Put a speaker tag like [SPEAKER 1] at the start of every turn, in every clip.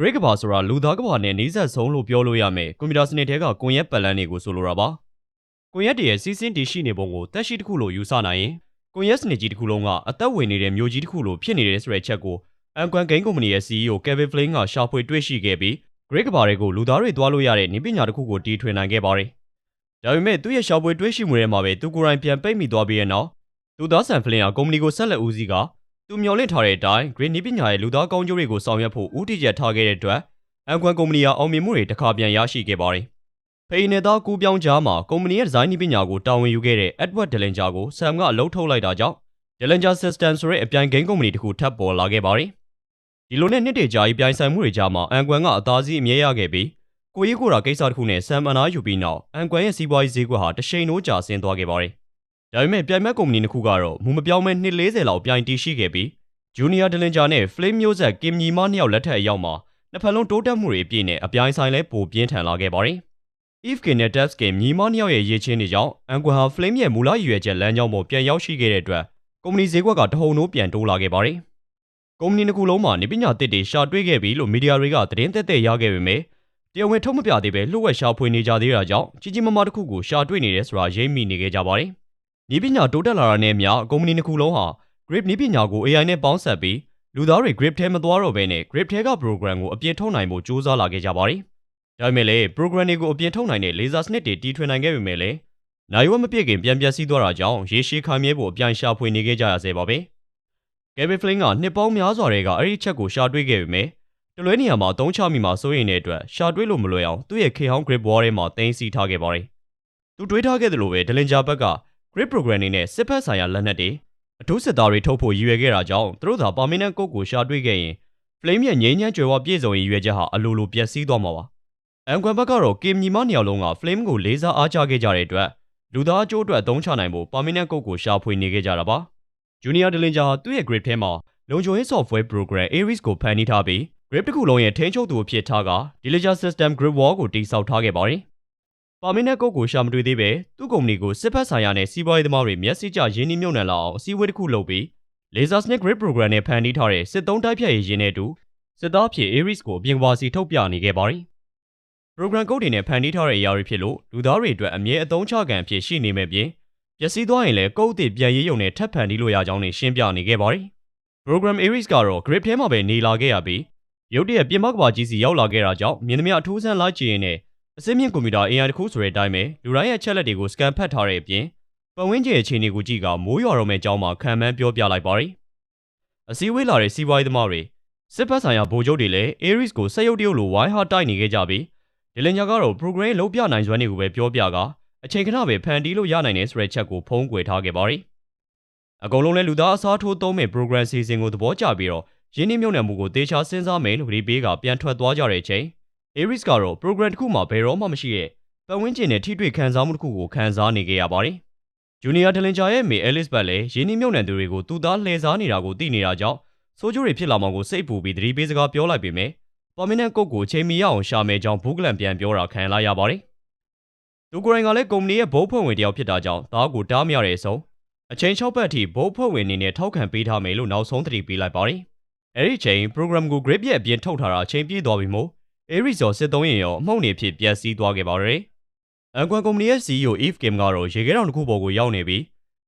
[SPEAKER 1] Great ကဘာဆိုတာလူသားကဘာနဲ့နှိစက်ဆုံးလို့ပြောလို့ရမယ်ကွန်ပျူတာစနစ်ထဲကကွန်ရက်ပတ်လန်းတွေကိုဆိုလိုတာပါကွန်ရက်တည်းရဲ့စီးစင်းတည်ရှိနေပုံကိုတက်ရှိတစ်ခုလို့ယူဆနိုင်ရင်ကွန်ရက်စနစ်ကြီးတစ်ခုလုံးကအသက်ဝင်နေတဲ့မျိုးကြီးတစ်ခုလို့ဖြစ်နေတယ်ဆိုတဲ့ချက်ကိုအန်ကွမ်ဂိမ်းကုမ္ပဏီရဲ့ CEO Kevin Flynn ကရှာဖွေတွေ့ရှိခဲ့ပြီး Great ကဘာတွေကိုလူသားတွေသွားလို့ရတဲ့နည်းပညာတစ်ခုကိုတီထွင်နိုင်ခဲ့ပါတယ်ဒါပေမဲ့သူ့ရဲ့ရှာဖွေတွေ့ရှိမှုတွေမှာပဲသူကိုယ်တိုင်ပြန်ပိတ်မိသွားပြီးတဲ့နောက်သူသားဆန်ဖလင်ကကုမ္ပဏီကိုဆက်လက်ဦးစီးက သူမျှော်လင့်ထားတဲ့အတိုင်း Great နည်းပညာရဲ့လူသားကောင်းကျိုးတွေကိုဆောင်ရွက်ဖို့ဦးတည်ချက်ထားခဲ့တဲ့အတွက်အန်ကွမ်ကုမ္ပဏီကအောင်မြင်မှုတွေတစ်ခါပြန်ရရှိခဲ့ပါတယ်။ဖေးနေသားကူးပြောင်းကြားမှာကုမ္ပဏီရဲ့ဒီဇိုင်းနည်းပညာကိုတာဝန်ယူခဲ့တဲ့ Edward Dellinger ကို Sam ကအလုပ်ထုတ်လိုက်တာကြောင့် Dellinger System ဆိုတဲ့အပြိုင်ဂိမ်းကုမ္ပဏီတစ်ခုထပ်ပေါ်လာခဲ့ပါတယ်။ဒီလိုနဲ့နှစ်တည်ကြာရေးပြိုင်ဆိုင်မှုတွေကြားမှာအန်ကွမ်ကအသားစီးအမြဲရခဲ့ပြီးကိုရီးကိုရာကိစ္စတစ်ခုနဲ့ Sam အနားယူပြီးနောက်အန်ကွမ်ရဲ့စီးပွားရေးဈေးကွက်ဟာတရှိန်လို့ကျဆင်းသွားခဲ့ပါတယ်။ ဒါပေမဲ့ပြိုင်ဘက်ကုမ္ပဏီတစ်ခုကတော့မူမပြောင်းမဲ့နှစ်40လောက်ပြိုင်တည်ရှိခဲ့ပြီး Junior Dellinger နဲ့ Flame မျိုးဆက် Kim ညီမနှစ်ယောက်လက်ထက်အရောက်မှာနှစ်ဖက်လုံးတိုးတက်မှုတွေအပြည့်နဲ့အပြိုင်ဆိုင်လဲပိုပြင်းထန်လာခဲ့ပါတယ်။ Eve King နဲ့ Tabs King ညီမနှစ်ယောက်ရဲ့ရေးချင်းတွေကြောင့်အန်ကွမ်ဟာ Flame ရဲ့မူလရည်ရွယ်ချက်လမ်းကြောင်းပေါ်ပြန်ရောက်ရှိခဲ့တဲ့အတွက်ကုမ္ပဏီဈေးကွက်ကတဟုန်ထိုးပြန်တိုးလာခဲ့ပါတယ်။ကုမ္ပဏီတစ်ခုလုံးမှာနေပညာတစ်တွေရှာတွေ့ခဲ့ပြီလို့မီဒီယာတွေကသတင်းသက်သက်ရခဲ့ပေမဲ့တရားဝင်ထုတ်မပြသေးပဲလှုပ်ဝက်ရှာဖွေနေကြသေးတာကြောင့်ကြီးကြီးမားမားတစ်ခုကိုရှာတွေ့နေတယ်ဆိုတာရိပ်မိနေခဲ့ကြပါတယ်။ နေပညာတိုးတက်လာတာနဲ့အမျှကုမ္ပဏီတစ်ခုလုံးဟာ Grip နေပညာကို AI နဲ့ပေါင်းစပ်ပြီးလူသားတွေ grip ထဲမသွားတော့ဘဲနဲ့ grip ထဲက program ကိုအပြင်ထုတ်နိုင်ဖို့ကြိုးစားလာခဲ့ကြပါတယ်။ဒါပေမဲ့လည်း program တွေကိုအပြင်ထုတ်နိုင်တဲ့ laser စနစ်တွေတီထွင်နိုင်ခဲ့ပေမဲ့လည်းနိုင်ဝက်မပြည့်ခင်ပြန်ပျက်စီးသွားတာကြောင့်ရေရှည်ခံမြဲဖို့အပြိုင်ရှာဖွေနေခဲ့ကြရဆဲပါပဲ။ Gavin Flynn ကနှစ်ပေါင်းများစွာတည်းကအဲ့ဒီချက်ကိုရှာတွေ့ခဲ့ပေမဲ့တလွဲနေရာမှာအသုံးချမိမှာစိုးရိမ်တဲ့အတွက်ရှာတွေ့လို့မလွယ်အောင်သူ့ရဲ့ K-Hound grip wall ထဲမှာတင်စီထားခဲ့ပါတယ်။သူတွေးထားခဲ့သလိုပဲ Dillinger ဘက်က grip program တွေနဲ့စစ်ဖက်ဆိုင်ရာလက်နက်တွေအထူးစစ်သားတွေထုတ်ဖို့ရည်ရွယ်ခဲ့တာကြောင့်သူတို့သာပါမီနန့်ကုတ်ကိုရှာတွေ့ခဲ့ရင် Flame ရဲ့ငြိမ်းချမ်းကြွယ်ဝပြည့်စုံရေးရွယ်ချက်ဟာအလိုလိုပျက်စီးသွားမှာပါ။အန်ကွမ်ဘက်ကတော့ Kim ညီမနှစ်ယောက်လုံးက Flame ကိုလေးစားအားကျခဲ့ကြတဲ့အတွက်လူသားအကျိုးအတွက်အသုံးချနိုင်ဖို့ပါမီနန့်ကုတ်ကိုရှာဖွေနေခဲ့ကြတာပါ။ Junior Dillinger ဟာသူ့ရဲ့ grip ထဲမှာလုံခြုံရေး software program Ares ကိုဖန်တီးထားပြီး grip တစ်ခုလုံးရဲ့ထိန်းချုပ်သူအဖြစ်ထားက Dillinger System Grip Wall ကိုတိစောက်ထားခဲ့ပါတယ်။ ပါမီနန့်ကုတ်ကိုရှာမတွေ့သေးပဲသူ့ကုမ္ပဏီကိုစစ်ဖက်ဆိုင်ရာနဲ့စီးပွားရေးသမားတွေမျက်စိကျရင်းနှီးမြှုပ်နှံလာအောင်အစည်းအဝေးတစ်ခုလုပ်ပြီး Laser Snake Grip Program နဲ့ဖန်တီးထားတဲ့စစ်သုံးတိုက်ဖြတ်ရေးရင်းနဲ့တူစစ်သားဖြစ် Ares ကိုအပြင်ပါစီထုတ်ပြနေခဲ့ပါတယ်။ Program Code တွေနဲ့ဖန်တီးထားတဲ့အရာတွေဖြစ်လို့လူသားတွေအတွက်အမြဲအသုံးချခံဖြစ်ရှိနေမဲ့ပြင်ပျက်စီးသွားရင်လည်းကုတ်အသစ်ပြန်ရေးရုံနဲ့ထပ်ဖန်တီးလို့ရကြောင်းနဲ့ရှင်းပြနေခဲ့ပါတယ်။ Program Ares ကတော့ Grip ထဲမှာပဲနေလာခဲ့ရပြီးရုတ်တရက်ပြင်ပကဘာကြီးစီရောက်လာခဲ့တာကြောင့်မြင်သမျှအထူးဆန်းလိုက်ကြည့်ရင်နဲ့ အစစ်မြင့်ကွန်ပျူတာ AI တစ်ခုဆိုတဲ့အတိုင်းပဲလူတိုင်းရဲ့ချက်လက်တွေကိုစကန်ဖတ်ထားတဲ့အပြင်ပတ်ဝန်းကျင်အခြေအနေကိုကြည့်ကမိုးရွာတော့မဲ့အကြောင်းမှာခံမှန်းပြောပြလိုက်ပါတယ်။အစည်းအဝေးလာတဲ့စီးပွားရေးသမားတွေစစ်ဖက်ဆိုင်ရာဗိုလ်ချုပ်တွေလည်း Ares ကိုဆက်ရုပ်တရုပ်လိုဝိုင်းဟာတိုက်နေခဲ့ကြပြီးဒီလင်ညာကတော့ program လုံးပြနိုင်စွမ်းတွေကိုပဲပြောပြကအချိန်ခဏပဲဖန်တီးလို့ရနိုင်တယ်ဆိုတဲ့ချက်ကိုဖုံးကွယ်ထားခဲ့ပါတယ်။အကုန်လုံးလည်းလူသားအစားထိုးသုံးမဲ့ program စီစဉ်ကိုသဘောကျပြီးတော့ရင်းနှီးမြှုပ်နှံမှုကိုတေချာစဉ်းစားမယ်လို့ဒီပေးကပြန်ထွက်သွားကြတဲ့အချိန် Ares ကတော့ program တစ်ခုမှဘယ်တော့မှမရှိတဲ့ပတ်ဝန်းကျင်နဲ့ထိတွေ့ခံစားမှုတစ်ခုကိုခံစားနေခဲ့ရပါတယ်။ Junior Dillinger ရဲ့မိ Alice ဘတ်လည်းရင်းနှီးမြှုပ်နှံသူတွေကိုသူသားလှည့်စားနေတာကိုသိနေတာကြောင့်ဆိုးကျိုးတွေဖြစ်လာမှာကိုစိတ်ပူပြီးသတိပေးစကားပြောလိုက်ပေမဲ့ပါမီနန့်ကုတ်ကိုချိန်မီရအောင်ရှာမယ်ကြောင်းဘူးကလန်ပြန်ပြောတာခံလိုက်ရပါတယ်။သူကိုယ်တိုင်ကလည်းကုမ္ပဏီရဲ့ဘုတ်ဖွဲ့ဝင်တယောက်ဖြစ်တာကြောင့်သားကိုတားမရတဲ့အဆုံးအချိန်၆ပတ်အထိဘုတ်ဖွဲ့ဝင်အနေနဲ့ထောက်ခံပေးထားမယ်လို့နောက်ဆုံးသတိပေးလိုက်ပါတယ်။အဲဒီချိန် program ကို grip ရဲ့အပြင်ထုတ်ထားတာအချိန်ပြည့်သွားပြီမို့ Aries ရောစစ်သုံးရင်ရောအမှုန့်နေဖြစ်ပျက်စီးသွားခဲ့ပါတယ်။အန်ကွမ်ကုမ္ပဏီရဲ့ CEO Eve Kim ကတော့ရေခဲတောင်တစ်ခုပေါ်ကိုရောက်နေပြီး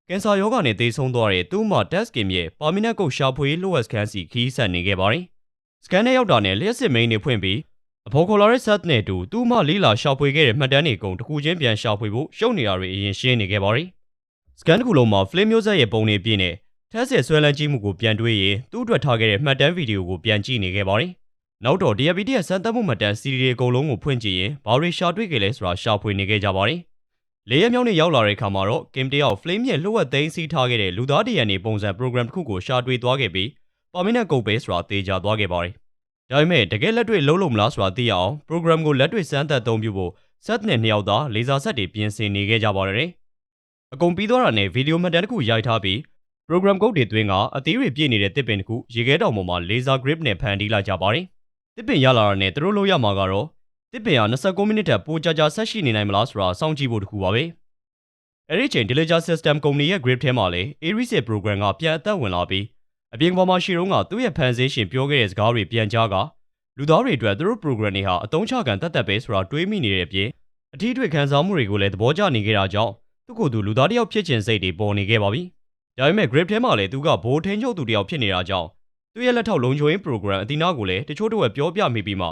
[SPEAKER 1] ကင်ဆာရောဂါနဲ့သေဆုံးသွားတဲ့သူ့မ Tess Kim ရဲ့ပါမီနတ်ကုတ်ရှာဖွေရေးလိုအပ်စခန်းစီခီးဆက်နေခဲ့ပါတယ်။စကန်နဲ့ရောက်တာနဲ့လျှက်စစ်မိန်းတွေဖွင့်ပြီးအဖေါ်ခေါ်လာတဲ့ set နဲ့တူသူ့မလေးလာရှာဖွေခဲ့တဲ့မှတ်တမ်းတွေကုန်တစ်ခုချင်းပြန်ရှာဖွေဖို့ရှုပ်နေတာတွေအရင်ရှင်းနေခဲ့ပါတယ်။စကန်တစ်ခုလုံးမှာ flame မျိုးဆက်ရဲ့ပုံတွေပြည့်နေထက်စစ်ဆွဲလန်းကြီးမှုကိုပြန်တွေးရင်သူ့အတွက်ထားခဲ့တဲ့မှတ်တမ်းဗီဒီယိုကိုပြန်ကြည့်နေခဲ့ပါတယ်။ နောက်တော့ DFB ရဲ့စမ်းသပ်မှုမှတ်တမ်း CD တွေအကုန်လုံးကိုဖွင့်ကြည့်ရင်ဘာတွေရှာတွေ့ခဲ့လဲဆိုတာရှာဖွေနေခဲ့ကြပါတယ်။လေးရက်မြောက်နေ့ရောက်လာတဲ့အခါမှာတော့ Kim တယောက် Flame ရဲ့လှုပ်ဝက်သိမ်းစီးထားခဲ့တဲ့လူသားတရံနေပုံစံ program တစ်ခုကိုရှာတွေ့သွားခဲ့ပြီးပါမီနက်ကုတ်ပဲဆိုတာသေချာသွားခဲ့ပါတယ်။ဒါပေမဲ့တကယ်လက်တွေ့လုံးလုံးမလားဆိုတာသိရအောင် program ကိုလက်တွေ့စမ်းသပ်အသုံးပြုဖို့ set နဲ့နှစ်ယောက်သားလေဆာဆက်တွေပြင်ဆင်နေခဲ့ကြပါတယ်။အကုန်ပြီးသွားတာနဲ့ဗီဒီယိုမှတ်တမ်းတစ်ခုရိုက်ထားပြီး program code တွေသွင်းကအသေးတွေပြည့်နေတဲ့တစ်ပင်တစ်ခုရေခဲတောင်ပေါ်မှာ laser grip နဲ့ဖန်တီးလိုက်ကြပါတယ်။ တစ်ပင်ရလာတာနဲ့သူတို့လို့ရမှာကတော့တစ်ပင်ဟာ29မိနစ်ထက်ပိုကြာကြာဆက်ရှိနေနိုင်မလားဆိုတာစောင့်ကြည့်ဖို့တခုပါပဲ။အဲဒီချိန် Diligent System ကုမ္ပဏီရဲ့ grip ထဲမှာလည်း Aries ရဲ့ program ကပြန်အသက်ဝင်လာပြီးအပြင်ပေါ်မှာရှိတော့ကသူ့ရဲ့ဖန်ဆင်းရှင်ပြောခဲ့တဲ့စကားတွေပြန်ကြားကလူသားတွေအတွက်သူတို့ program တွေဟာအသုံးချခံတတ်တတ်ပဲဆိုတာတွေးမိနေတဲ့အပြင်အထီးတွေခံစားမှုတွေကိုလည်းသဘောကျနေခဲ့တာကြောင့်သူ့ကိုယ်သူလူသားတစ်ယောက်ဖြစ်ချင်စိတ်တွေပေါ်နေခဲ့ပါပြီ။ဒါပေမဲ့ grip ထဲမှာလည်းသူကဘိုးထင်းချုပ်သူတစ်ယောက်ဖြစ်နေတာကြောင့် သူ့ရဲ့လက်ထောက်လုံခြုံရေး program အတီနာကိုလည်းတချို့တော့ပြောပြမိပြီးမှ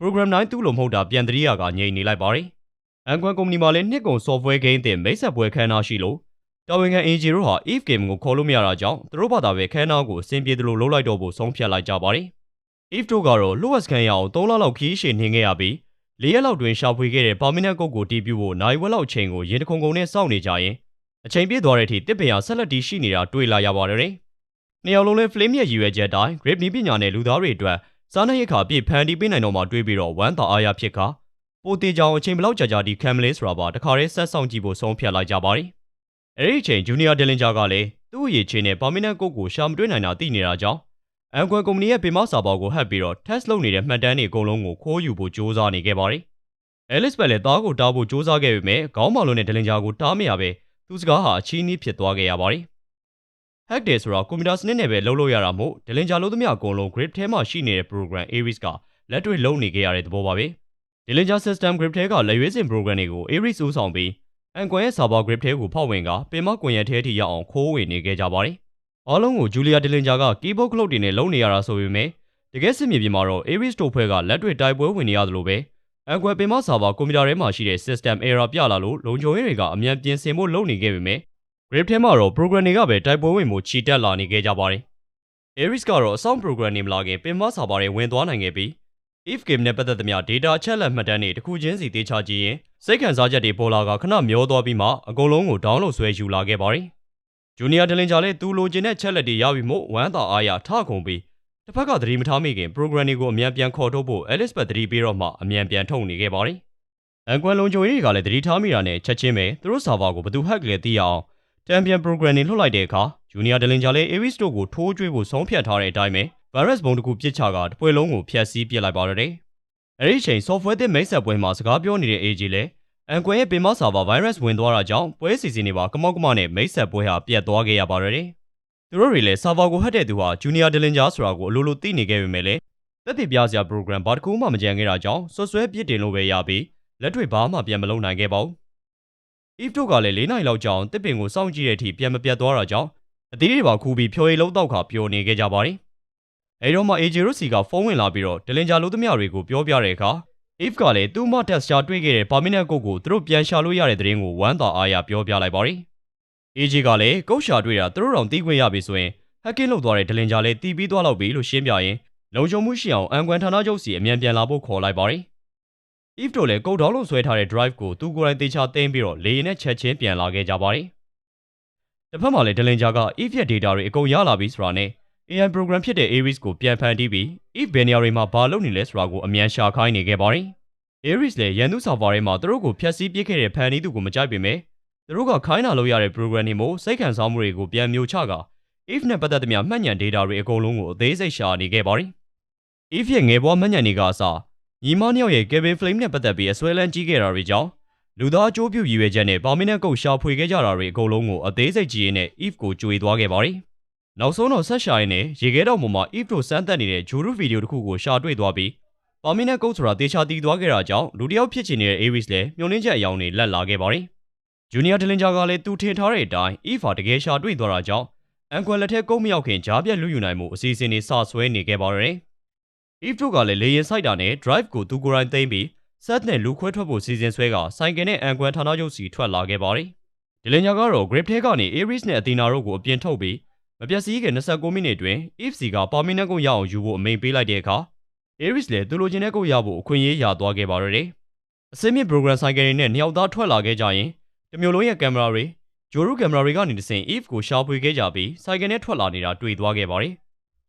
[SPEAKER 1] program 9သူ့လိုမဟုတ်တာပြန်တရိယာကငြိမ်နေလိုက်ပါတယ်။အန်ကွမ်ကုမ္ပဏီမှာလည်းနှစ်ကုန် software game တင်မိတ်ဆက်ပွဲခန်းနာရှိလို့တာဝန်ခံ AJ တို့ဟာ Eve Game ကိုခေါ်လို့မရတာကြောင့်သူတို့ဘာသာပဲခန်းနာကိုအဆင်ပြေသလိုလုပ်လိုက်တော့ဖို့ဆုံးဖြတ်လိုက်ကြပါတယ်။ Eve တို့ကတော့ Lewis ခန်းရအောင်3လလောက်ခီးရှည်နှင်ခဲ့ရပြီး၄ရက်လောက်တွင်ရှာဖွေခဲ့တဲ့ permanent ကုတ်ကိုတီးပြဖို့နိုင်ဝက်လောက်အချိန်ကိုရင်တခုံခုံနဲ့စောင့်နေကြရင်အချိန်ပြည့်သွားတဲ့အထိတစ်ပင်ဟာဆက်လက်တီးရှိနေတာတွေ့လာရပါတယ်။ နှစ်ယောက်လုံးလဲ flame ရဲ့ရည်ရွယ်ချက်အတိုင်း grip နီးပညာနဲ့လူသားတွေအတွက်စားနပ်ရိက္ခာပြည့်ဖန်တီးပေးနိုင်တော့မှတွေးပြီးတော့ဝမ်းသာအားရဖြစ်ခါပိုတေကြောင်အချိန်ဘလောက်ကြာကြာဒီခံမလဲဆိုတာပါတခါတည်းဆက်ဆောင်ကြည့်ဖို့ဆုံးဖြတ်လိုက်ကြပါတယ်။အဲဒီအချိန်ဂျူနီယာဒလင်ဂျာကလည်းသူ့အရေးချင်းနဲ့ permanent ကုတ်ကိုရှာမတွေ့နိုင်တာသိနေတာကြောင့်အန်ကွယ်ကုမ္ပဏီရဲ့ပင်မစာပေါ်ကိုဟပ်ပြီးတော့ test လုပ်နေတဲ့မှတ်တမ်းတွေအကုန်လုံးကိုခိုးယူဖို့စ조사နေခဲ့ပါတယ်။ Alice ပဲလည်းသားကိုတားဖို့စ조사ခဲ့ပေမဲ့ခေါင်းမောင်လုံးနဲ့ဒလင်ဂျာကိုတားမရပဲသူစကားဟာအချီးနှီးဖြစ်သွားခဲ့ရပါတယ်။ hack တယ်ဆိုတော့ကွန်ပျူတာစနစ်နဲ့ပဲလုပ်လို့ရတာမို့ဒလင်ဂျာလို့သမျှအကုန်လုံး grid ထဲမှာရှိနေတဲ့ program Aries ကလက်တွေ့လုပ်နေခဲ့ရတဲ့သဘောပါပဲ။ Dillinger System Grid ထဲကလက်ရွေးစင် program တွေကို Aries ဦးဆောင်ပြီးအန်ကွန်ရဲ့ server grid ထဲကိုဖောက်ဝင်ကပင်မကွန်ရက်ထဲထိရောက်အောင်ခိုးဝင်နေခဲ့ကြပါတယ်။အားလုံးကို Julia Dillinger က keyboard clock တွေနဲ့လုပ်နေရတာဆိုပေမဲ့တကယ်စစ်မြေပြင်မှာတော့ Aries တို့ဖွဲ့ကလက်တွေ့တိုက်ပွဲဝင်နေရသလိုပဲအန်ကွယ်ပင်မ server ကွန်ပျူတာထဲမှာရှိတဲ့ system error ပြလာလို့လုံခြုံရေးတွေကအမြန်ပြင်ဆင်ဖို့လုပ်နေခဲ့ပေမဲ့ grip ထဲမှာတော့ program တွေကပဲတိုက်ပွဲဝင်မှုချီတက်လာနေခဲ့ကြပါတယ်။ Aries ကတော့အဆောင် program နေမလာခင်ပင်မ server တွေဝင်သွားနိုင်ခဲ့ပြီး if game နဲ့ပတ်သက်သမျှ data အချက်အလက်မှတ်တမ်းတွေတစ်ခုချင်းစီသေချာကြည့်ရင်စိတ်ခံစားချက်တွေပေါ်လာကခဏမျောသွားပြီးမှအကုန်လုံးကို download ဆွဲယူလာခဲ့ပါတယ်။ Junior Dillinger လည်းသူလိုချင်တဲ့ချက်လက်တွေရပြီမို့ဝမ်းသာအားရထခုန်ပြီးတစ်ဖက်ကသတိမထားမိခင် program တွေကိုအမြန်ပြန်ခေါ်ထုတ်ဖို့ Alice ဘက်သတိပေးတော့မှအမြန်ပြန်ထုတ်နေခဲ့ပါတယ်။အန်ကွမ်လုံခြုံရေးတွေကလည်းသတိထားမိတာနဲ့ချက်ချင်းပဲသူတို့ server ကိုဘယ်သူ hack လဲသိရအောင် တံပြန် program တွေလွှတ်လိုက်တဲ့အခါ Junior Dillinger လည်း Aries တို့ကိုထိုးကျွေးဖို့ဆုံးဖြတ်ထားတဲ့အတိုင်းပဲ virus ဘုံတစ်ခုပြစ်ချကတစ်ပွဲလုံးကိုဖျက်ဆီးပစ်လိုက်ပါတော့တယ်။အဲဒီအချိန် software သစ်မိတ်ဆက်ပွဲမှာစကားပြောနေတဲ့ AG လည်းအန်ကွမ်ရဲ့ပင်မ server virus ဝင်သွားတာကြောင့်ပွဲစီစဉ်နေပါကမောက်ကမနဲ့မိတ်ဆက်ပွဲဟာပြတ်သွားခဲ့ရပါတော့တယ်။သူတို့တွေလည်း server ကိုဟတ်တဲ့သူဟာ Junior Dillinger ဆိုတာကိုအလိုလိုသိနေခဲ့ပေမဲ့လည်းသက်သေပြစရာ program ဘာတစ်ခုမှမကြံခဲ့တာကြောင့်ဆွဆွဲပြစ်တင်လို့ပဲရပြီးလက်တွေ့ဘာမှပြန်မလုပ်နိုင်ခဲ့ပါဘူး။ Eve တို့ကလည်း၄နိုင်လောက်ကြာအောင်တစ်ပင်ကိုစောင့်ကြည့်တဲ့အထိပြန်မပြတ်သွားတာကြောင့်အသေးတွေပါခူးပြီးဖြိုရည်လုံးတော့ခါပျော်နေခဲ့ကြပါတယ်။အဲဒီတော့မှ AJ တို့စီကဖုန်းဝင်လာပြီးတော့ဒလင်ဂျာလို့သမျှတွေကိုပြောပြတဲ့အခါ Eve ကလည်းသူ့မတက်ရှာတွေ့ခဲ့တဲ့ permanent ကုတ်ကိုသူတို့ပြန်ရှာလို့ရတဲ့သတင်းကိုဝမ်းသာအားရပြောပြလိုက်ပါတယ်။ AJ ကလည်းကုတ်ရှာတွေ့တာသူတို့တောင်သိခွင့်ရပြီဆိုရင် hacking လုပ်သွားတဲ့ဒလင်ဂျာလည်းတီးပြီးသွားတော့ပြီလို့ရှင်းပြရင်လုံခြုံမှုရှိအောင်အန်ကွမ်ဌာနချုပ်စီအမြန်ပြန်လာဖို့ခေါ်လိုက်ပါတယ်။ Eve တို့လည်းကုတ်တောင်းလို့ဆွဲထားတဲ့ drive ကိုသူကိုယ်တိုင်တေချာသိမ်းပြီးတော့လေရင်နဲ့ချက်ချင်းပြန်လာခဲ့ကြပါတယ်။တစ်ဖက်မှာလည်းဒလင်ဂျာက Eve ရဲ့ data တွေအကုန်ရလာပြီဆိုတာနဲ့ AI program ဖြစ်တဲ့ Aries ကိုပြန်ဖန်တီးပြီး Eve ဘယ်နေရာတွေမှာဘာလုပ်နေလဲဆိုတာကိုအမြန်ရှာခိုင်းနေခဲ့ပါတယ်။ Aries လည်းရန်သူ server ထဲမှာသူတို့ကိုဖျက်ဆီးပစ်ခဲ့တဲ့ဖန်တီးသူကိုမကြိုက်ပေမဲ့သူတို့ကခိုင်းတာလို့ရတဲ့ program တွေမို့စိတ်ခံစားမှုတွေကိုပြန်မျိုးချက Eve နဲ့ပတ်သက်သမျှမှတ်ဉာဏ် data တွေအကုန်လုံးကိုအသေးစိတ်ရှာနေခဲ့ပါတယ်။ Eve ရဲ့ငယ်ဘဝမှတ်ဉာဏ်တွေကအစ ညီမနှစ်ယောက်ရဲ့ Kevin Flame နဲ့ပတ်သက်ပြီးအစွဲလန်းကြီးခဲ့တာတွေကြောင့်လူသားအကျိုးပြုရည်ရွယ်ချက်နဲ့ပါမီနက်ကုတ်ရှာဖွေခဲ့ကြတာတွေအကုန်လုံးကိုအသေးစိတ်ကြည့်ရင်းနဲ့ Eve ကိုကြွေသွားခဲ့ပါတယ်။နောက်ဆုံးတော့ဆက်ရှာရင်းနဲ့ရေခဲတောင်ပေါ်မှာ Eve တို့စမ်းသပ်နေတဲ့ဂျိုရူဗီဒီယိုတစ်ခုကိုရှာတွေ့သွားပြီးပါမီနက်ကုတ်ဆိုတာတေချာတည်သွားခဲ့တာကြောင့်လူတစ်ယောက်ဖြစ်ချင်နေတဲ့ Aries လည်းမျောလင်းချက်အယောင်တွေလက်လာခဲ့ပါတယ်။ Junior Dillinger ကလည်းသူထင်ထားတဲ့အတိုင်း Eve ဟာတကယ်ရှာတွေ့သွားတာကြောင့်အန်ကွယ်လက်ထက်ကုတ်မရောက်ခင်ဂျားပြက်လူယူနိုင်မှုအစီအစဉ်တွေစဆွဲနေခဲ့ပါတော့တယ်။ Eve တို့ကလည်းလေရင်စိုက်တာနဲ့ drive ကိုသူကိုယ်တိုင်သိမ်းပြီး set နဲ့လူခွဲထွက်ဖို့စီစဉ်ဆွဲကဆိုင်ကယ်နဲ့အန်ကွမ်ဌာနချုပ်စီထွက်လာခဲ့ပါတယ်။ Dillinger ကတော့ grip ထဲကနေ Aries နဲ့ Athena တို့ကိုအပြင်ထုတ်ပြီးမပျက်စီးခင်29မိနစ်တွင် Eve စီက permanent ကိုရအောင်ယူဖို့အမိန့်ပေးလိုက်တဲ့အခါ Aries လည်းသူလိုချင်တဲ့ကိုရဖို့အခွင့်အရေးရသွားခဲ့ပါတော့တယ်။အစင်းမြင့် program ဆိုင်ကယ်တွေနဲ့နှစ်ယောက်သားထွက်လာခဲ့ကြရင်တမျိုးလုံးရဲ့ကင်မရာတွေဂျိုရူကင်မရာတွေကနေတဆင့် Eve ကိုရှာဖွေခဲ့ကြပြီးဆိုင်ကယ်နဲ့ထွက်လာနေတာတွေ့သွားခဲ့ပါတယ်။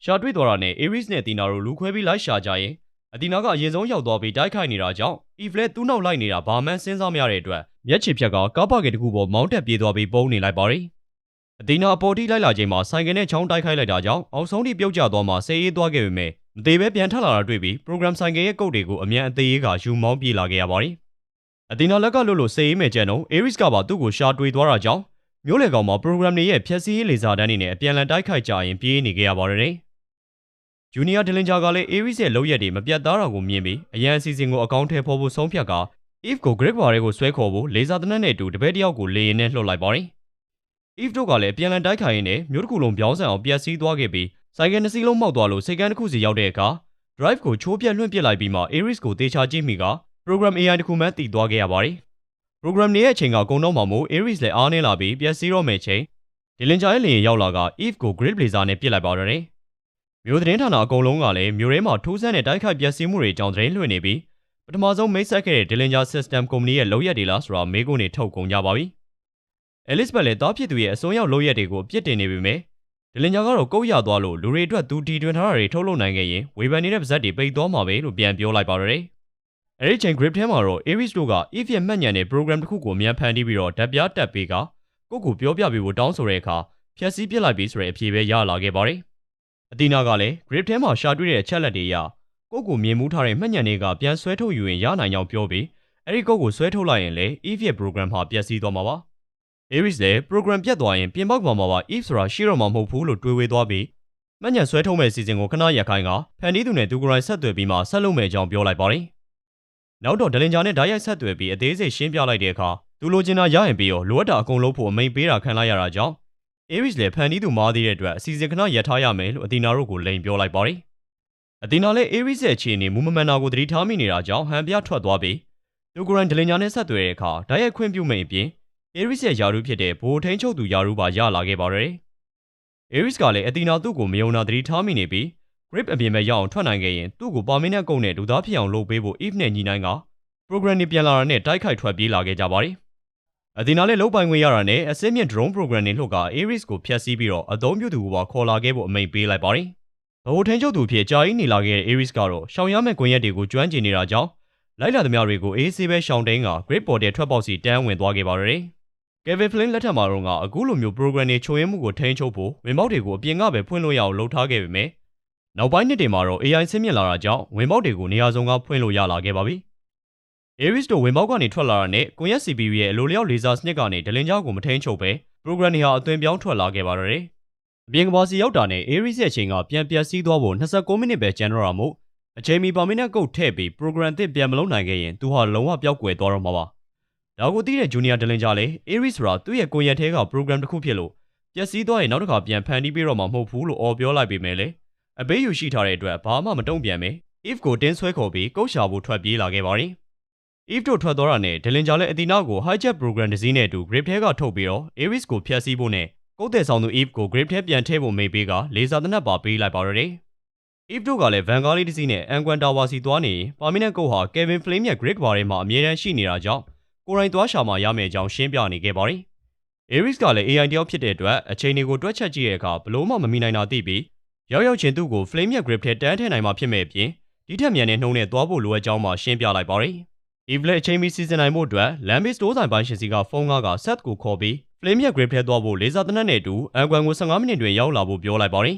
[SPEAKER 1] ရှာတွေ့သွားတာနဲ့ Aries နဲ့ Athena တို့လူခွဲပြီးလိုက်ရှာကြရင်အတီနာကအရင်ဆုံးရောက်သွားပြီးတိုက်ခိုက်နေတာကြောင့် Eve လည်းသူ့နောက်လိုက်နေတာဘာမှန်းစဉ်းစားမရတဲ့အတွက်မျက်ခြေဖြတ်ကကားပါကင်တစ်ခုပေါ်မောင်းတက်ပြေးသွားပြီးပုံနေလိုက်ပါတယ်။အတီနာအပေါ်ထိလိုက်လာချိန်မှာဆိုင်ကယ်နဲ့ချောင်းတိုက်ခိုက်လိုက်တာကြောင့်အောက်ဆုံးထိပြုတ်ကျသွားမှဆေးအေးသွားခဲ့ပေမဲ့မသေးပဲပြန်ထလာတာတွေ့ပြီး program ဆိုင်ကယ်ရဲ့ကုတ်တွေကိုအမြန်အသေးရေးကယူမောင်းပြေးလာခဲ့ရပါတယ်။အတီနာလက်ကလွတ်လို့ဆေးအေးမဲ့ကျန်တော့ Aries ကပါသူ့ကိုရှာတွေ့သွားတာကြောင့်မျိုးလေကောင်မှာ program တွေရဲ့ဖြည့်ဆည်းရေးလေစာတန်းတွေနဲ့အပြန်လန်တိုက်ခိုက်ကြရင်ပြေးနေခဲ့ရပါတယ်။ ဂျူနီယာဒလင်ဂျာကလည်း Aries ရဲ့လောက်ရက်တွေမပြတ်သားတာကိုမြင်ပြီးအရန်အစီအစဉ်ကိုအကောင့်ထဲပေါ်ဖို့ဆုံးဖြတ်ကာ Eve ကို Greg ဘာရဲကိုဆွဲခေါ်ဖို့လေဆာတနက်နဲ့အတူတပည့်တယောက်ကိုလေရင်နဲ့လှုပ်လိုက်ပါတယ်။ Eve တို့ကလည်းပြန်လည်တိုက်ခိုင်ရင်းနဲ့မြို့တစ်ခုလုံးပြောင်းဆန်အောင်ပြက်စီးသွားခဲ့ပြီးစိုက်ကယ်နှစ်စီးလုံးမောက်သွားလို့စိတ်ကန်းတစ်ခုစီရောက်တဲ့အခါ drive ကိုချိုးပြက်လွှင့်ပစ်လိုက်ပြီးမှ Aries ကိုတေချာကြည့်မိက program AI တစ်ခုမှတည်သွားခဲ့ရပါတယ်။ program နေရဲ့အချိန်ကကုံတော့မှမို့ Aries လည်းအားနေလာပြီးပြက်စီးတော့မယ့်ချိန်ဒီလင်ဂျာရဲ့လေရင်ရောက်လာက Eve ကို Great Blazer နဲ့ပစ်လိုက်ပါတော့တယ်။ မြို့သတင်းဌာနအကုန်လုံးကလည်းမြို့ထဲမှာထိုးစမ်းတဲ့တိုက်ခိုက်ပျက်စီးမှုတွေအကြောင်းသတင်းလွှင့်နေပြီးပထမဆုံးမိတ်ဆက်ခဲ့တဲ့ Dillinger System ကုမ္ပဏီရဲ့လုပ်ရက်တွေလားဆိုတာမေးခွန်းတွေထုတ်ကုန်ကြပါပြီ။ Elizabeth လည်းတားဖြစ်သူရဲ့အစွန်းရောက်လုပ်ရက်တွေကိုအပြစ်တင်နေပေမဲ့ Dillinger ကတော့ကုတ်ရသွားလို့လူတွေအတွက်သူတီတွင်ထားတာတွေထုတ်လုပ်နိုင်ခဲ့ရင်ဝေဖန်နေတဲ့ပါဇက်တွေပိတ်သွားမှာပဲလို့ပြန်ပြောလိုက်ပါတော့တယ်။အဲဒီချိန် grip ထဲမှာတော့ Aries တို့က if ရဲ့မှတ်ညံတဲ့ program တစ်ခုကိုအမြန်ဖန်တီးပြီးတော့ဓာတ်ပြားတက်ပေးကကိုကိုပြောပြပေးဖို့တောင်းဆိုတဲ့အခါဖျက်ဆီးပစ်လိုက်ပြီဆိုတဲ့အဖြေပဲရလာခဲ့ပါတယ်။ အတီနာကလည်း grip ထဲမှာရှာတွေ့တဲ့အချက်လက်တွေအရကိုကိုမြင်မှုထားတဲ့မှတ်ညံတွေကပြန်ဆွဲထုတ်ယူရင်ရနိုင်ကြောင်းပြောပြီးအဲဒီကုတ်ကိုဆွဲထုတ်လိုက်ရင်လည်း if ရဲ့ program ဟာပျက်စီးသွားမှာပါ။ Aries လည်း program ပြတ်သွားရင်ပြင်ပေါက်ပါမှာပါ if ဆိုတာရှိတော့မှာမဟုတ်ဘူးလို့တွေးဝေသွားပြီးမှတ်ညံဆွဲထုတ်မဲ့စီစဉ်ကိုခဏရက်ခိုင်းကဖန်တီးသူနဲ့သူကိုယ်တိုင်ဆက်သွယ်ပြီးမှဆက်လုပ်မဲ့အကြောင်းပြောလိုက်ပါတယ်။နောက်တော့ဒလင်ဂျာနဲ့ဓာတ်ရိုက်ဆက်သွယ်ပြီးအသေးစိတ်ရှင်းပြလိုက်တဲ့အခါသူလိုချင်တာရရင်ပြီးတော့လိုအပ်တာအကုန်လုံးဖို့အမိန်ပေးတာခံလိုက်ရတာကြောင့် Aries လည်းဖန်တီးသူမားသေးတဲ့အတွက်အစီအစဉ်ခဏရပ်ထားရမယ်လို့အတီနာတို့ကိုလိန်ပြောလိုက်ပါတယ်။အတီနာလည်း Aries ရဲ့အခြေအနေမူမမှန်တာကိုသတိထားမိနေတာကြောင့်ဟန်ပြထွက်သွားပြီးသူကိုယ်တိုင်ဒလင်ဂျာနဲ့ဆက်သွယ်တဲ့အခါဓာတ်ရိုက်ခွင့်ပြုမိန်အပြင် Aries ရဲ့ယာရုဖြစ်တဲ့ဘိုးထိန်ချုပ်သူယာရုပါရလာခဲ့ပါတယ်။ Aries ကလည်းအတီနာသူ့ကိုမယုံတာသတိထားမိနေပြီး grip အပြင်မဲ့ရအောင်ထွက်နိုင်ခဲ့ရင်သူ့ကိုပါမင်းနဲ့ကုန်းနဲ့လူသားဖြစ်အောင်လုပ်ပေးဖို့ Eve နဲ့ညီနိုင်က program တွေပြန်လာတာနဲ့တိုက်ခိုက်ထွက်ပြေးလာခဲ့ကြပါတယ်။ အဒီနာလည်းလုတ်ပိုင်ခွင့်ရတာနဲ့အစင်းမြင့် drone program တွေလှုပ်က Aries ကိုဖျက်ဆီးပြီးတော့အသုံးပြုသူကိုပါခေါ်လာခဲ့ဖို့အမိန့်ပေးလိုက်ပါတယ်။ဗဟိုထင်းချုပ်သူဖြစ်ကြာကြီးနေလာခဲ့တဲ့ Aries ကတော့ရှောင်ရမယ့်ကွန်ရက်တွေကိုကျွမ်းကျင်နေတာကြောင့်လိုက်လာသမျှတွေကိုအေးဆေးပဲရှောင်တိန်က Great Portal ထွက်ပေါက်စီတန်းဝင်သွားခဲ့ပါတော့တယ်။ Kevin Flynn လက်ထက်မှာတော့ကအခုလိုမျိုး program တွေချိုးယွင်းမှုကိုထိန်းချုပ်ဖို့ဝင်ပေါက်တွေကိုအပြင်ကပဲဖွင့်လို့ရအောင်လုပ်ထားခဲ့ပေမဲ့နောက်ပိုင်းနှစ်တွေမှာတော့ AI ဆင်းမြင့်လာတာကြောင့်ဝင်ပေါက်တွေကိုနေရာစုံကဖွင့်လို့ရလာခဲ့ပါပြီ။ Aries တို့ဝင်ပေါက်ကနေထွက်လာတာနဲ့ကွန်ရက် CPU ရဲ့အလိုလျောက်လေဆာစနစ်ကနေဒလင်ကြောက်ကိုမထိန်းချုပ်ပဲ program တွေဟာအသွင်ပြောင်းထွက်လာခဲ့ပါတော့တယ်။အပြင်ကဘာစီရောက်တာနဲ့ Aries ရဲ့အချိန်ကပြန်ပြတ်စီးသွားဖို့29မိနစ်ပဲကျန်တော့တာမို့အချိန်မီပါမီနဲ့ကုတ်ထည့်ပြီး program သစ်ပြန်မလုပ်နိုင်ခဲ့ရင်သူဟာလုံးဝပျောက်ကွယ်သွားတော့မှာပါ။ဒါကိုသိတဲ့ Junior ဒလင်ကြလည်း Aries ဆိုတာသူ့ရဲ့ကွန်ရက်ထဲက program တစ်ခုဖြစ်လို့ပျက်စီးသွားရင်နောက်တစ်ခါပြန်ဖန်တီးပေးတော့မှာမဟုတ်ဘူးလို့អော်ပြောလိုက်ပေမဲ့လည်းအပေးယူရှိထားတဲ့အတွက်ဘာမှမတုံ့ပြန်ပဲ if ကိုတင်းဆွဲခေါ်ပြီးကုတ်ရှာဖို့ထွက်ပြေးလာခဲ့ပါတယ်။ if တို့ထွက်သွားတာနဲ့ဒလင်ဂျာလည်းအတီနာကို hijack program တစ်စီးနဲ့အတူ grip ထဲကထုတ်ပြီးတော့ Aries ကိုဖျက်ဆီးဖို့နဲ့ကုတ်တဲ့ဆောင်သူ if ကို grip ထဲပြန်ထည့်ဖို့မိတ်ပေးကလေဆာတနက်ပါပေးလိုက်ပါတော့တယ်။ if တို့ကလည်းဗန်ကားလေးတစ်စီးနဲ့အန်ကွမ်တာဝါစီသွားနေရင်ပါမီနက်ကုတ်ဟာ Kevin Flame ရဲ့ grip ဘာထဲမှာအမြဲတမ်းရှိနေတာကြောင့်ကိုယ်တိုင်သွားရှာမှရမယ့်အကြောင်းရှင်းပြနေခဲ့ပါတယ်။ Aries ကလည်း AI တယောက်ဖြစ်တဲ့အတွက်အချိန်တွေကိုတွက်ချက်ကြည့်တဲ့အခါဘလို့မှမမိနိုင်တာသိပြီးရောက်ရောက်ချင်းသူ့ကို Flame ရဲ့ grip ထဲတန်းထည့်နိုင်မှာဖြစ်မဲ့အပြင်ဒီထက်မြန်တဲ့နှုံးနဲ့သွားဖို့လိုအပ်ကြောင်းမှရှင်းပြလိုက်ပါတယ်။ Eve လည်းအချိန်မီစီစဉ်နိုင်ဖို့အတွက် Lambis တိုးဆိုင်ပိုင်းရှင်စီကဖုန်းကားက Seth ကိုခေါ်ပြီး Flame ရဲ့ grip ထဲသွားဖို့လေဆာတနက်နဲ့အတူအန်ကွမ်ကို15မိနစ်တွင်ရောက်လာဖို့ပြောလိုက်ပါတယ်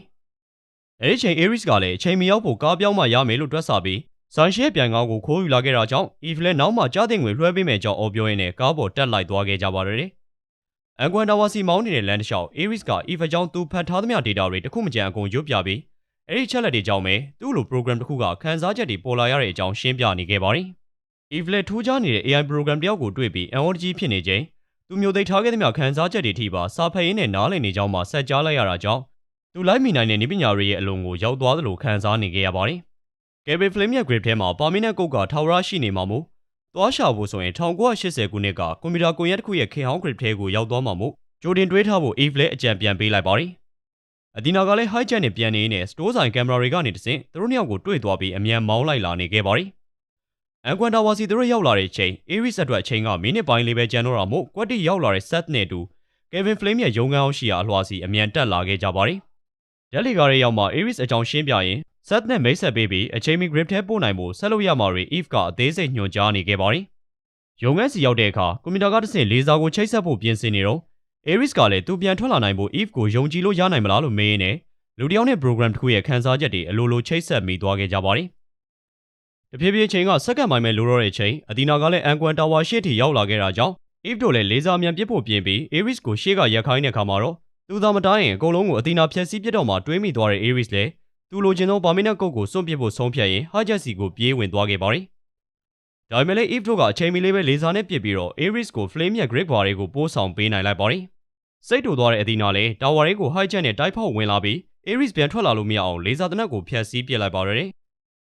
[SPEAKER 1] ။အဲဒီချိန် Aries ကလည်းအချိန်မီရောက်ဖို့ကားပြောင်းမှရမယ်လို့တွက်ဆပြီးဆိုင်ရှဲပြန်ကားကိုခိုးယူလာခဲ့တာကြောင့် Eve လည်းနောက်မှကြားတင်ငွေလွှဲပေးမယ်ကြောင်းအော်ပြောရင်းနဲ့ကားပေါ်တက်လိုက်သွားခဲ့ကြပါတော့တယ်။အန်ကွမ်တာဝါစီမောင်းနေတဲ့လမ်းတစ်လျှောက် Aries က Eve အကြောင်းသူဖတ်ထားသမျှ data တွေတစ်ခုမကြံအကုန်ရွတ်ပြပြီးအဲ့ဒီချက်လက်တွေကြောင့်ပဲသူ့လို program တစ်ခုကခန်းစားချက်တွေပေါ်လာရတဲ့အကြောင်းရှင်းပြနေခဲ့ပါတယ်။ Eve လည်းထူးခြားနေတဲ့ AI program တယောက်ကိုတွေ့ပြီးအံ့ဩတကြီးဖြစ်နေချိန်သူမျိုးသိထားခဲ့သမျှခန်းစားချက်တွေထိပါစာဖတ်ရင်းနဲ့နားလည်နေကြောင်းမှဆက်ကြားလိုက်ရတာကြောင့်သူလိုက်မိနိုင်တဲ့နေပညာတွေရဲ့အလုံးကိုရောက်သွားသလိုခံစားနေခဲ့ရပါတယ်။ Kevin Flame ရဲ့ grip ထဲမှာပါမီနဲ့ကုတ်ကထာဝရရှိနေမှာမို့သွားရှာဖို့ဆိုရင်1980ခုနှစ်ကကွန်ပျူတာကွန်ရက်တစ်ခုရဲ့ခေတ်ဟောင်း grip ထဲကိုရောက်သွားမှာမို့ကြိုတင်တွေးထားဖို့ Eve လည်းအကြံပြန်ပေးလိုက်ပါတယ်။အဒီနာကလည်း hijack နဲ့ပြန်နေနေစတိုးဆိုင်ကင်မရာတွေကနေတဆင့်သူတို့နှစ်ယောက်ကိုတွေ့သွားပြီးအမြန်မောင်းလိုက်လာနေခဲ့ပါတယ်။ အန်ကွမ်တာဝါစီသူတို့ရောက်လာတဲ့ချိန် Aries အတွက်ချိန်ကမိနစ်ပိုင်းလေးပဲကျန်တော့တာမို့ကွက်တိရောက်လာတဲ့ Seth နဲ့အတူ Kevin Flame ရဲ့ရုံးခန်းအောင်ရှိရာအလွှာစီအမြန်တက်လာခဲ့ကြပါတယ်။ဓက်လီကားရဲ့ရောက်မှာ Aries အကြောင်းရှင်းပြရင် Seth နဲ့မိတ်ဆက်ပေးပြီးအချိန်မီ grip ထဲပို့နိုင်ဖို့ဆက်လုပ်ရမှာတွေ Eve ကအသေးစိတ်ညွှန်ကြားနေခဲ့ပါတယ်။ရုံငန်းစီရောက်တဲ့အခါကွန်ပျူတာကတစ်ဆင့်လေဆာကိုချိတ်ဆက်ဖို့ပြင်ဆင်နေတော့ Aries ကလည်းသူပြန်ထွက်လာနိုင်ဖို့ Eve ကိုယုံကြည်လို့ရနိုင်မလားလို့မေးရင်းနဲ့လူတစ်ယောက်နဲ့ program တစ်ခုရဲ့ခန်းစားချက်တွေအလိုလိုချိတ်ဆက်မိသွားခဲ့ကြပါတယ်။ တဖြည်းဖြည်းချိန်ကစက္ကန့်ပိုင်းပဲလိုတော့တဲ့ချိန်အဒီနာကလည်းအန်ကွမ်တာဝါရှေ့ထိရောက်လာခဲ့တာကြောင့် Eve တို့လည်းလေဆာမြန်ပစ်ဖို့ပြင်ပြီး Aries ကိုရှေ့ကရက်ခိုင်းတဲ့ခါမှာတော့သူသာမတိုင်းရင်အကုန်လုံးကိုအဒီနာဖျက်ဆီးပစ်တော့မှတွေးမိသွားတဲ့ Aries လည်းသူလိုချင်သောပါမီနက်ကုတ်ကိုစွန့်ပစ်ဖို့ဆုံးဖြတ်ရင်ဟာဂျက်စီကိုပြေးဝင်သွားခဲ့ပါတယ်။ဒါပေမဲ့လည်း Eve တို့ကအချိန်မီလေးပဲလေဆာနဲ့ပစ်ပြီးတော့ Ares ကို Flame ရဲ့ Great Bar တွေကိုပို့ဆောင်ပေးနိုင်လိုက်ပါတယ်။စိတ်တူသွားတဲ့အသီနာလည်းတာဝါတွေကို hijack နဲ့တိုက်ဖောက်ဝင်လာပြီး Ares ပြန်ထွက်လာလို့မရအောင်လေဆာတနက်ကိုဖျက်ဆီးပစ်လိုက်ပါတယ်။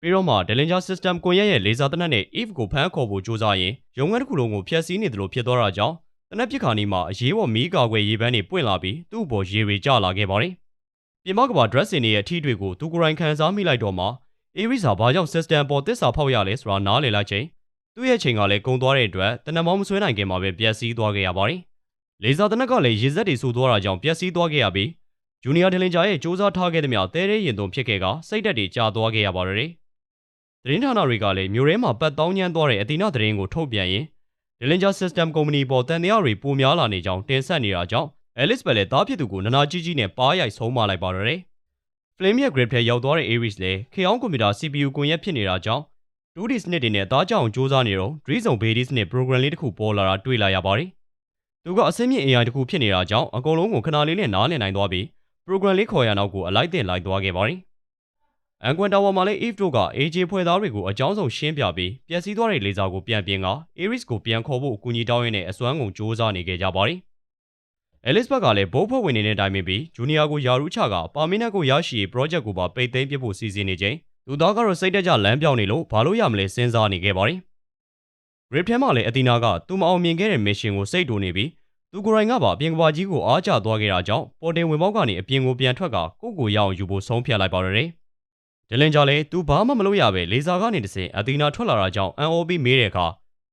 [SPEAKER 1] ပြီးတော့မှ Dillinger System ကွန်ရက်ရဲ့လေဆာတနက်နဲ့ Eve ကိုဖမ်းခေါ်ဖို့ကြိုးစားရင်ရုံငန်းတစ်ခုလုံးကိုဖျက်ဆီးနေတယ်လို့ဖြစ်သွားတာကြောင့်တနက်ပစ်ခါနီမှာအရေးပေါ်မီးကာကွယ်ရေးပန်းတွေပွင့်လာပြီးသူ့အပေါ်ရေတွေကျလာခဲ့ပါတယ်။ပြင်မကဘာ dressing တွေရဲ့အထီးတွေကိုသူကိုယ်တိုင်ခံစားမိလိုက်တော့မှ Ares ဟာဘာကြောင့် system ပေါ်တစ္ဆာဖောက်ရလဲဆိုတာနားလည်လိုက်ချိန်သူ့ရဲ့ချိန်ကလည်းကုံသွားတဲ့အတွက်တနက်မောင်းမဆွဲနိုင်ခင်မှာပဲပျက်စီးသွားခဲ့ရပါတယ်။လေဆာတနက်ကလည်းရေစက်တွေဆူသွားတာကြောင့်ပျက်စီးသွားခဲ့ရပြီးဂျူနီယာဒလင်ဂျာရဲ့စူးစမ်းထားခဲ့သမျှတဲတဲ့ရင်သွန်ဖြစ်ခဲ့ကစိတ်တက်တွေကြာသွားခဲ့ရပါတယ်။ သတင်းဌာနတွေကလည်းမြို့ထဲမှာပတ်တောင်းညမ်းသွားတဲ့အတီနာသတင်းကိုထုတ်ပြန်ရင် Dillinger System Company ပေါ်တန်တရားတွေပိုများလာနေကြောင်းတင်ဆက်နေတာကြောင့် Alice ပဲလည်းတားဖြစ်သူကိုနနာကြီးကြီးနဲ့ပါးရိုက်ဆုံးမလိုက်ပါတော့တယ်။ Flame ရဲ့ grip ထဲရောက်သွားတဲ့ Ares လည်းခေအောင်ကွန်ပျူတာ CPU ကွန်ရက်ဖြစ်နေတာကြောင့် 2D စနစ်တွေနဲ့တားကြအောင်စူးစမ်းနေတော့ Dream Base စနစ် program လေးတစ်ခုပေါ်လာတာတွေ့လာရပါတယ်။သူကအစင်းမြင့် AI တစ်ခုဖြစ်နေတာကြောင့်အကုန်လုံးကိုခဏလေးနဲ့နားလည်နိုင်သွားပြီး program လေးခေါ်ရနောက်ကိုအလိုက်တင်လိုက်သွားခဲ့ပါတယ်။ အန်ကွန်တာဝါမှာလည်း Eve တို့က AJ ဖွဲ့သားတွေကိုအကြောင်းဆုံးရှင်းပြပြီးပျက်စီးသွားတဲ့လေဆာကိုပြန်ပြင်က Ares ကိုပြန်ခေါ်ဖို့အကူအညီတောင်းရင်းနဲ့အစွမ်းကုန်စူးစမ်းနေခဲ့ကြပါတယ်။ Alice ဘက်ကလည်းဘိုးဖွဲ့ဝင်နေတဲ့အတိုင်းပြီးဂျူနီယာကိုယာရူးချကပါမီနက်ကိုရရှိရေး project ကိုပါပိတ်သိမ်းပစ်ဖို့စီစဉ်နေချိန်သူသားကတော့စိတ်တကြလမ်းပြောင်းနေလို့ဘာလို့ရမလဲစဉ်းစားနေခဲ့ပါတယ်။ Grip ထဲမှာလည်းအတီနာကသူမအောင်မြင်ခဲ့တဲ့ mission ကိုစိတ်တူနေပြီးသူကိုယ်တိုင်ကပါအပြင်ကဘာကြီးကိုအားကျသွားခဲ့တာကြောင့်ပေါ်တင်ဝင်ပေါက်ကနေအပြင်ကိုပြန်ထွက်ကကိုကိုရအောင်ယူဖို့ဆုံးဖြတ်လိုက်ပါတော့တယ်။ ဒလင်ဂျာလည်းသူဘာမှမလုပ်ရပဲလေဆာကနေတစင်အတီနာထွက်လာတာကြောင့်အန်အိုဘီမေးတဲ့အခါ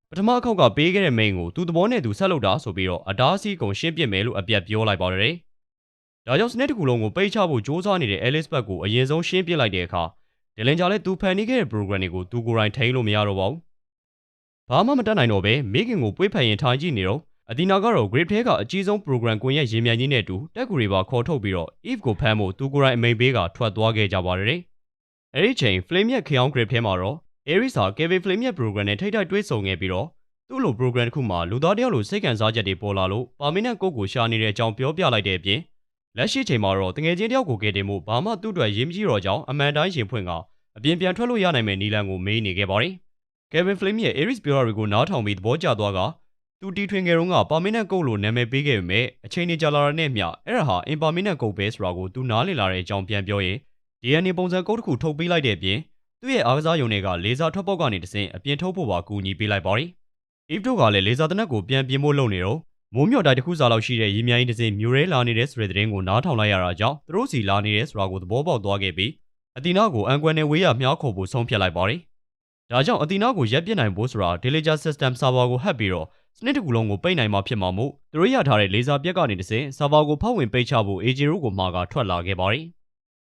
[SPEAKER 1] ပထမအခေါက်ကပေးခဲ့တဲ့မိန်ကိုသူ့သဘောနဲ့သူဆက်လုပ်တာဆိုပြီးတော့အတားအဆီးကုန်ရှင်းပစ်မယ်လို့အပြတ်ပြောလိုက်ပါတော့တယ်။ဒါကြောင့်စနစ်တစ်ခုလုံးကိုပိတ်ချဖို့စ조사နေတဲ့ Alice ဘက်ကိုအရင်ဆုံးရှင်းပစ်လိုက်တဲ့အခါဒလင်ဂျာလည်းသူဖန်တီးခဲ့တဲ့ program တွေကိုသူကိုယ်တိုင်ထိန်းလို့မရတော့ပါဘူး။ဘာမှမတတ်နိုင်တော့ပဲမိခင်ကိုပွေးဖက်ရင်ထိုင်ကြည့်နေတော့အဒီနာကတော့ grade ထဲကအကြီးဆုံး program ကွန်ရက်ရေမြန်ကြီးနဲ့အတူတက်ကူတွေပါခေါ်ထုတ်ပြီးတော့ Eve ကိုဖမ်းဖို့သူကိုယ်တိုင်အမိန်ပေးကထွက်သွားခဲ့ကြပါတယ်။ အဲဒီချိန် Flame ရဲ့ Chaos grade ထဲမှာတော့ Ares ဟာ Kevin Flame ရဲ့ program နဲ့ထိတ်ထိုက်တွေးဆုံခဲ့ပြီးတော့သူ့လို program တစ်ခုမှာလူသားတယောက်လိုစိတ်ခံစားချက်တွေပေါ်လာလို့ပါမင်းနဲ့ကိုကိုရှာနေတဲ့အကြောင်းပြောပြလိုက်တဲ့အပြင်လက်ရှိချိန်မှာတော့တငယ်ချင်းတယောက်ကိုကယ်တင်မှုဘာမှသူ့အတွက်ရေးမကြီးတော့ကြောင်းအမှန်တိုင်းရင်ဖွင့်ကအပြင်ပြန်ထွက်လို့ရနိုင်မယ့်နီလန်ကိုမေးနေခဲ့ပါတယ်။ Kevin Flame ရဲ့ Ares ပြောတာတွေကိုနားထောင်ပြီးသဘောကျသွားကသူတီထွင်ငယ်တုန်းကပါမင်းနဲ့ကုတ်လို့နာမည်ပေးခဲ့ပေမဲ့အချိန်ကြီးကြာလာတဲ့နဲ့မျှအဲ့ဒါဟာအင်ပါမင်းနဲ့ကုတ်ပဲဆိုတာကိုသူနားလည်လာတဲ့အကြောင်းပြန်ပြောရင် DNA ပုံစံကုတ်တစ်ခုထုတ်ပေးလိုက်တဲ့အပြင်သူ့ရဲ့အားကစားယုံတွေကလေဆာထွက်ပေါက်ကနေတဆင့်အပြင်ထုတ်ဖို့ပါကူညီပေးလိုက်ပါတယ်။ Eve တို့ကလည်းလေဆာတနက်ကိုပြန်ပြင်ဖို့လုပ်နေတော့မိုးမြော့တိုက်တစ်ခုစာလောက်ရှိတဲ့ရေမြိုင်တစ်စင်းမြို့ရဲလာနေတဲ့ဆိုတဲ့သတင်းကိုနားထောင်လိုက်ရတာကြောင့်သူတို့စီလာနေတဲ့ဆိုတာကိုသဘောပေါက်သွားခဲ့ပြီးအတီနာကိုအန်ကွယ်နဲ့ဝေးရမြားခေါ်ဖို့ဆုံးဖြတ်လိုက်ပါတယ်။ဒါကြောင့်အတီနာကိုရက်ပစ်နိုင်ဖို့ဆိုတာ Diligence System Server ကိုဟက်ပြီးတော့စနစ်တစ်ခုလုံးကိုပိတ်နိုင်မှာဖြစ်မှာမို့သူတို့ရထားတဲ့လေဆာပြက်ကနေတစ်စင်း Server ကိုဖောက်ဝင်ပိတ်ချဖို့ AJ တို့ကိုမှာကထွက်လာခဲ့ပါတယ်။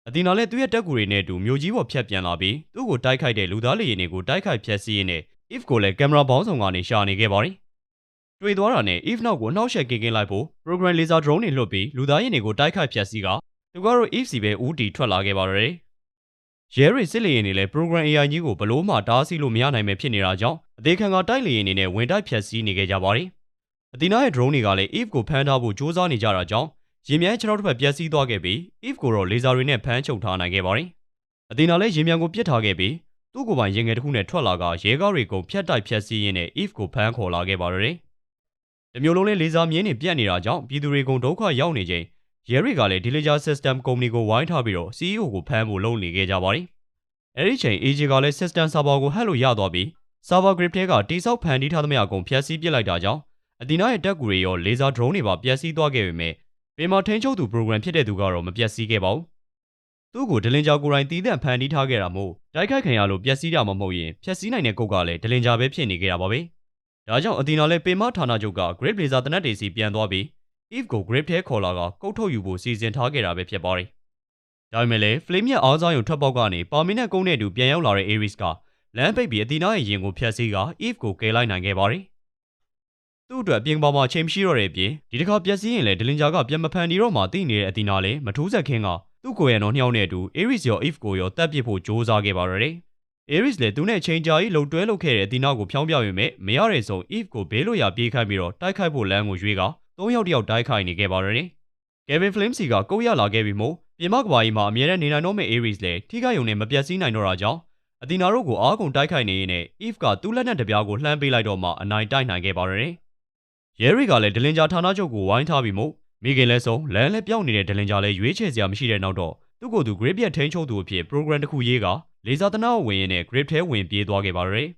[SPEAKER 1] အတီနာလည်းသူ့ရဲ့တက်ကူတွေနဲ့အတူမြို့ကြီးပေါ်ဖြတ်ပြန်လာပြီးသူ့ကိုတိုက်ခိုက်တဲ့လူသားလေယာဉ်တွေကိုတိုက်ခိုက်ဖျက်ဆီးရင်းနဲ့ If ကိုလည်းကင်မရာပေါင်းစုံကနေရှာနေခဲ့ပါတယ်။တွေ့သွားတာနဲ့ If နောက်ကိုနှောက်ယှက်ကင်းကင်းလိုက်ဖို့ program laser drone တွေလွှတ်ပြီးလူသားရင်တွေကိုတိုက်ခိုက်ဖျက်ဆီးကသူကတော့ If စီပဲဦးတီထွက်လာခဲ့ပါတယ်။ရဲရီစစ်လေရင်တွေလည်း program AI ကြီးကိုဘလို့မှတားဆီးလို့မရနိုင်ပဲဖြစ်နေတာကြောင့်အသေးခံကတိုက်လေရင်တွေနဲ့ဝင်တိုက်ဖျက်ဆီးနေခဲ့ကြပါတယ်။အတီနာရဲ့ drone တွေကလည်း If ကိုဖမ်းထားဖို့စူးစမ်းနေကြတာကြောင့် ရင်မြန်းခြေထောက်တစ်ဖက်ပျက်စီးသွားခဲ့ပြီး If ကိုတော့ laser တွေနဲ့ဖမ်းချုပ်ထားနိုင်ခဲ့ပါတယ်။အတီနာလည်းရင်မြန်းကိုပစ်ထားခဲ့ပြီးသူ့ကိုယ်ပိုင်ရင်ငယ်တစ်ခုနဲ့ထွက်လာကရဲကားတွေကုန်ဖြတ်တိုက်ဖျက်ဆီးရင်းနဲ့ If ကိုဖမ်းခေါ်လာခဲ့ပါတယ်။တမျိုးလုံးလေးလေဆာမြင်းတွေပြတ်နေတာကြောင့်ပြည်သူတွေကုန်ဒုက္ခရောက်နေချိန်ရဲတွေကလည်း Diligence System Company ကိုဝိုင်းထားပြီးတော့ CEO ကိုဖမ်းဖို့လုပ်နေခဲ့ကြပါတယ်။အဲဒီချိန် AJ ကလည်း System Server ကိုဟက်လို့ရသွားပြီး Server Grip ထဲကတိစောက်ဖန်တီးထားသမျှအကုန်ဖျက်ဆီးပစ်လိုက်တာကြောင့်အတီနာရဲ့တက်ကူတွေရောလေဆာ drone တွေပါပျက်စီးသွားခဲ့ပေမဲ့ ပင်မထိန်ချုပ်သူ program ဖြစ်တဲ့သူကတော့မပျက်စီးခဲ့ပါဘူး။သူ့ကိုဒလင်ဂျာကိုယ်တိုင်တီးသန့်ဖန်တီးထားခဲ့တာမို့တိုက်ခိုက်ခံရလို့ပျက်စီးတာမဟုတ်ရင်ဖျက်ဆီးနိုင်တဲ့ကုတ်ကလည်းဒလင်ဂျာပဲဖြစ်နေခဲ့တာပါပဲ။ဒါကြောင့်အတီနာလည်းပင်မဌာနချုပ်က Great Blazer တနက်တွေစီပြန်သွားပြီး Eve ကို Grip ထဲခေါ်လာကကုတ်ထုတ်ယူဖို့စီစဉ်ထားခဲ့တာပဲဖြစ်ပါတယ်။ဒါပေမဲ့လည်း Flame ရဲ့အားစားရုံထွက်ပေါက်ကနေပါမီနက်ကုန်းနဲ့အတူပြန်ရောက်လာတဲ့ Ares ကလမ်းပိတ်ပြီးအတီနာရဲ့ရင်ကိုဖျက်ဆီးက Eve ကိုကယ်လိုက်နိုင်ခဲ့ပါတယ်။ သူ့အတွက်ပြင်ပမှာချိန်မရှိတော့တဲ့အပြင်ဒီတစ်ခါပျက်စီးရင်လည်းဒလင်ဂျာကပြန်မဖန်တီတော့မှတိနေတဲ့အတီနာလည်းမထူးဆက်ခင်းကသူ့ကိုယ်ရံတော်နှောင်းနဲ့အတူ Ares ရော Eve ကိုရောတက်ပစ်ဖို့ကြိုးစားခဲ့ပါတော့တယ်။ Ares လည်းသူနဲ့ချိန်ကြာကြီးလှုပ်တွဲလုပ်ခဲ့တဲ့အတီနာကိုဖျောင်းပြပေမဲ့မရတဲ့ဆုံး Eve ကိုဘေးလို့ရပြေးခိုင်းပြီးတော့တိုက်ခိုက်ဖို့လမ်းကိုရွေးကသုံးယောက်တယောက်တိုက်ခိုက်နေခဲ့ပါတော့တယ်။ Kevin Flame စီကကုတ်ရလာခဲ့ပြီမို့ပြင်မကဘာကြီးမှာအမြဲတမ်းနေနိုင်တော့မယ့် Aries လည်းထိခိုက်ရုံနဲ့မပြတ်စည်းနိုင်တော့တာကြောင့်အသီနာတို့ကိုအားကုန်တိုက်ခိုက်နေရင်းနဲ့ Eve ကသူ့လက်နက်တစ်ပြားကိုလှမ်းပေးလိုက်တော့မှအနိုင်တိုက်နိုင်ခဲ့ပါတယ်။ ရဲရီကလည်းဒလင်ဂျာဌာနချုပ်ကိုဝိုင်းထားပြီးမို့မိခင်လည်းဆုံးလမ်းလည်းပြောင်းနေတဲ့ဒလင်ဂျာလည်းရွေးချယ်စရာမရှိတဲ့နောက်တော့သူ့ကိုယ်သူ grip ပြတ်ထိန်းချုပ်သူအဖြစ် program တစ်ခုရေးကလေစာတနာကိုဝင်ရင်းနဲ့ grip ထဲဝင်ပြေးသွားခဲ့ပါတယ်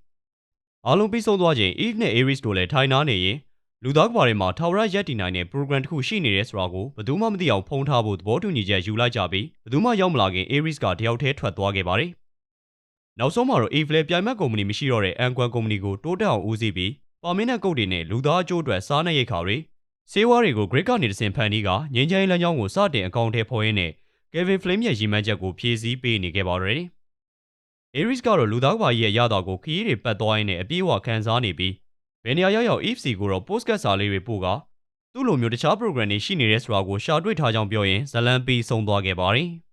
[SPEAKER 1] ။အားလုံးပြီးဆုံးသွားချိန် Eve နဲ့ Aries တို့လည်းထိုင်နာနေရင်လူသားကဘာတွေမှာထာဝရရက်တည်နိုင်တဲ့ program တစ်ခုရှိနေတယ်ဆိုတာကိုဘယ်သူမှမသိအောင်ဖုံးထားဖို့သဘောတူညီချက်ယူလိုက်ကြပြီးဘယ်သူမှရောက်မလာခင် Aries ကတယောက်တည်းထွက်သွားခဲ့ပါတယ်။နောက်ဆုံးမှာတော့ Eve လည်းပြိုင်ဘက်ကုမ္ပဏီမရှိတော့တဲ့ Anquan ကုမ္ပဏီကိုတိုးတက်အောင်ဦးစီးပြီး ပါမင်းနဲ့ကုတ်တွေနဲ့လူသားအကျိုးအတွက်စားနပ်ရိက္ခာတွေစေဝါတွေကို Grid ကနေတဆင့်ဖန်တီးကငင်းချိုင်းလမ်းကြောင်းကိုစတင်အကောင့်ထဲဖော်ရင်းနဲ့ Kevin Flame ရဲ့ရည်မှန်းချက်ကိုဖြည့်ဆည်းပေးနေခဲ့ပါတယ်။ Aries ကတော့လူသားကဘာကြီးရဲ့ရတာကိုခရီးတွေပတ်သွားရင်းနဲ့အပြေးအဝခံစားနေပြီးဘယ်နေရာရောက်ရောက် Eve စီကိုတော့ postcard စာလေးတွေပို့ကသူ့လိုမျိုးတခြား program တွေရှိနေတဲ့ဆိုတာကိုရှာတွေ့ထားကြောင်းပြောရင်ဇလန်ပီဆုံးသွားခဲ့ပါတယ်။